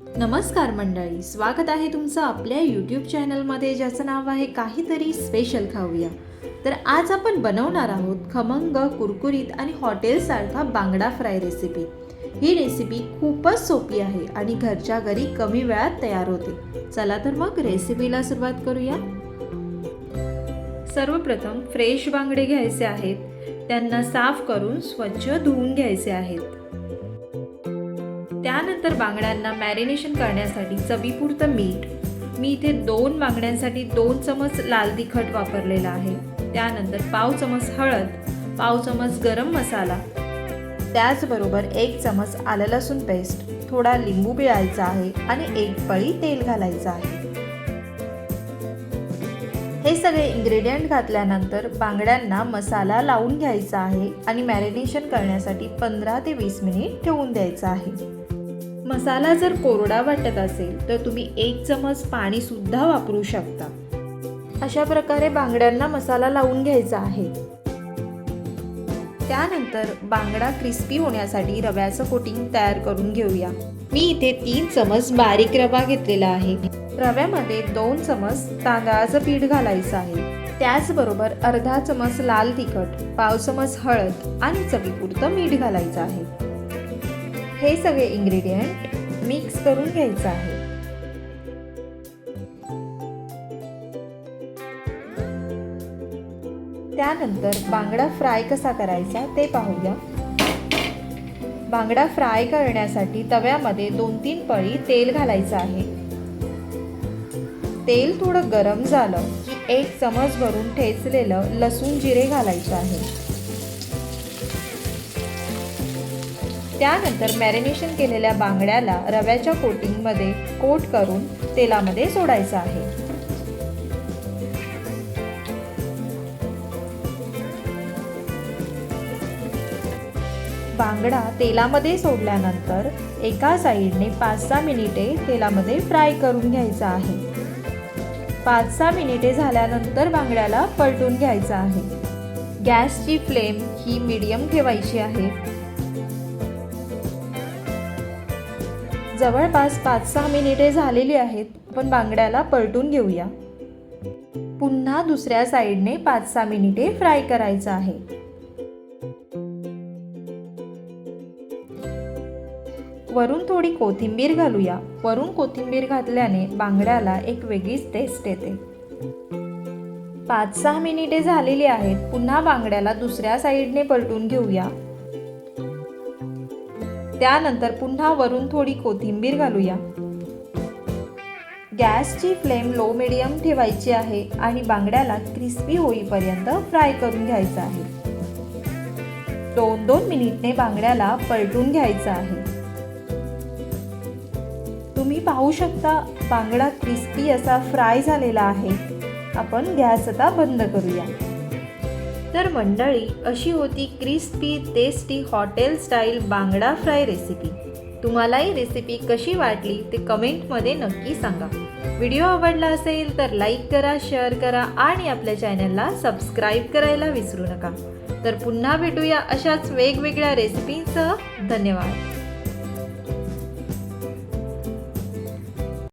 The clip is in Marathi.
नमस्कार मंडळी स्वागत आहे तुमचं आपल्या यूट्यूब चॅनलमध्ये ज्याचं नाव आहे काहीतरी स्पेशल खाऊया. तर आज आपण बनवणार आहोत खमंग कुरकुरीत आणि हॉटेलसारखा बांगडा फ्राय रेसिपी ही रेसिपी खूपच सोपी आहे आणि घरच्या घरी कमी वेळात तयार होते. चला तर मग रेसिपीला सुरुवात करूया. सर्वप्रथम फ्रेश बांगडे घ्यायचे आहेत. त्यांना साफ करून स्वच्छ धुवून घ्यायचे आहेत. त्यानंतर बांगड्यांना मॅरिनेशन करण्यासाठी चवीपुरतं मीठ. मी इथे दोन बांगड्यांसाठी दोन चमच लाल तिखट वापरलेला आहे. त्यानंतर पाव चमच हळद पाव चमच गरम मसाला. त्याचबरोबर एक चमच आलं लसूण पेस्ट थोडा लिंबू पिळायचा आहे आणि एक पळी तेल घालायचं आहे. हे सगळे इंग्रेडियंट घातल्यानंतर बांगड्यांना मसाला लावून घ्यायचा आहे आणि मॅरिनेशन करण्यासाठी पंधरा ते वीस मिनिट ठेवून द्यायचं आहे. मसाला जर कोरडा वाटत असेल तर तुम्ही एक चमच पाणी सुद्धा वापरू शकता. अशा प्रकारे बांगड्यांना मसाला लावून घ्यायचा आहे. त्यानंतर बांगडा क्रिस्पी होण्यासाठी रव्याचं कोटिंग तयार करून घेऊया. मी इथे तीन चमच बारीक रवा घेतलेला आहे. रव्यामध्ये दोन चमच तांदळाचं पीठ घालायचं आहे. त्याचबरोबर अर्धा चमच लाल तिखट पाव चमच हळद आणि चवीपुरतं मीठ घालायचं आहे. हे सगळे इंग्रेडियंट मिक्स करून घ्यायचं आहे. त्यानंतर बांगडा फ्राय कसा करायचा ते पाहूया. बांगडा फ्राय करण्यासाठी तव्यामध्ये दोन तीन पळी तेल घालायचं आहे. तेल थोडं गरम झालं की एक चमच भरून ठेचलेलं लसूण जिरे घालायचं आहे. त्यानंतर मॅरिनेशन केलेल्या बांगड्याला रव्याच्या कोटिंगमध्ये कोट करून तेलामध्ये सोडायचं आहे. बांगडा तेलामध्ये सोडल्यानंतर एका साईडने पाच सहा मिनिटे तेलामध्ये फ्राय करून घ्यायचा आहे. पाच सहा मिनिटे झाल्यानंतर बांगड्याला पलटून घ्यायचा आहे. गॅसची फ्लेम ही मीडियम ठेवायची आहे. जवळपास पाच सहा मिनिटे झालेली आहेत आपण बांगड्याला पलटून घेऊया. पुन्हा दुसऱ्या साईडने पाच सहा मिनिटे फ्राय करायचं आहे. वरून थोडी कोथिंबीर घालूया. वरून कोथिंबीर घातल्याने बांगड्याला एक वेगळीच टेस्ट येते. पाच सहा मिनिटे झालेली आहेत पुन्हा बांगड्याला दुसऱ्या साईडने पलटून घेऊया. त्यानंतर पुन्हा वरून थोडी कोथिंबीर घालूया. गॅसची फ्लेम लो मिडियम ठेवायची आहे आणि बांगड्याला क्रिस्पी होईपर्यंत फ्राय करून घ्यायचं आहे. दोन दोन मिनिटने बांगड्याला पलटून घ्यायचं आहे. तुम्ही पाहू शकता बांगडा क्रिस्पी असा फ्राय झालेला आहे. आपण गॅस आता बंद करूया. तर मंडळी अशी होती क्रिस्पी टेस्टी हॉटेल स्टाईल बांगडा फ्राय रेसिपी. तुम्हाला ही रेसिपी कशी वाटली ते कमेंटमध्ये नक्की सांगा. व्हिडिओ आवडला असेल तर लाईक करा शेअर करा आणि आपल्या चॅनलला सबस्क्राईब करायला विसरू नका. तर पुन्हा भेटूया अशाच वेगवेगळ्या रेसिपींसह. धन्यवाद.